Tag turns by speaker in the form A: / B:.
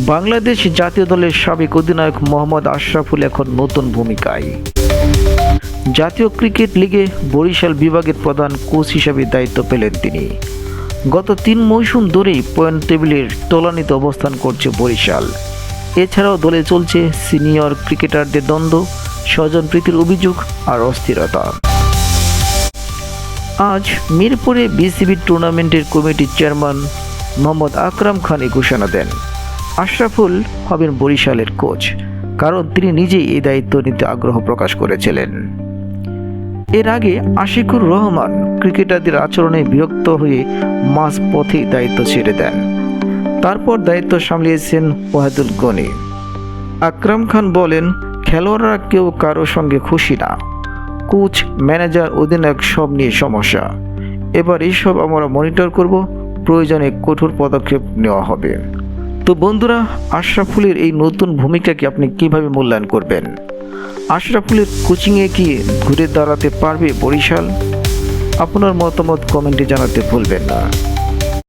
A: বাংলাদেশ জাতীয় দলের সাবেক অধিনায়ক মোহাম্মদ আশরাফুল এখন নতুন ভূমিকায়। জাতীয় ক্রিকেট লিগে বরিশাল বিভাগের প্রধান কোচ হিসাবে দায়িত্ব পেলেন তিনি। গত তিন মৌসুম ধরেই পয়েন্ট টেবিলের তলানিতে অবস্থান করছে বরিশাল। এছাড়াও দলে চলছে সিনিয়র ক্রিকেটারদের দ্বন্দ্ব, স্বজন প্রীতির অভিযোগ আর অস্থিরতা। আজ মিরপুরে বিসিবি টুর্নামেন্টের কমিটির চেয়ারম্যান মোহাম্মদ আকরাম খান ঘোষণা দেন। আশরাফুল হবেন বরিশালের কোচ, কারণ তিনি নিজেই এই দায়িত্ব নিতে আগ্রহ প্রকাশ করেছিলেন। এর আগে আশিকুর রহমান ক্রিকেটারদের আচরণে বিরক্ত হয়ে মাঝ পথেই দায়িত্ব ছেড়ে দেন। তারপর দায়িত্ব সামলিয়েছেন ওয়াহেদুল গনি। আকরাম খান বলেন, খেলোয়াড়রা কেউ কারও সঙ্গে খুশি না। কোচ, ম্যানেজার, অধিনায়ক সব নিয়ে সমস্যা। এবার এইসব আমরা মনিটর করব, প্রয়োজনে কঠোর পদক্ষেপ নেওয়া হবে। তো বন্ধুরা, আশরাফুলের এই নতুন ভূমিকাকে আপনি কীভাবে মূল্যায়ন করবেন? আশরাফুলের কোচিংয়ে কি ঘুরে দাঁড়াতে পারবে বরিশাল? আপনার মতামত কমেন্টে জানাতে ভুলবেন না।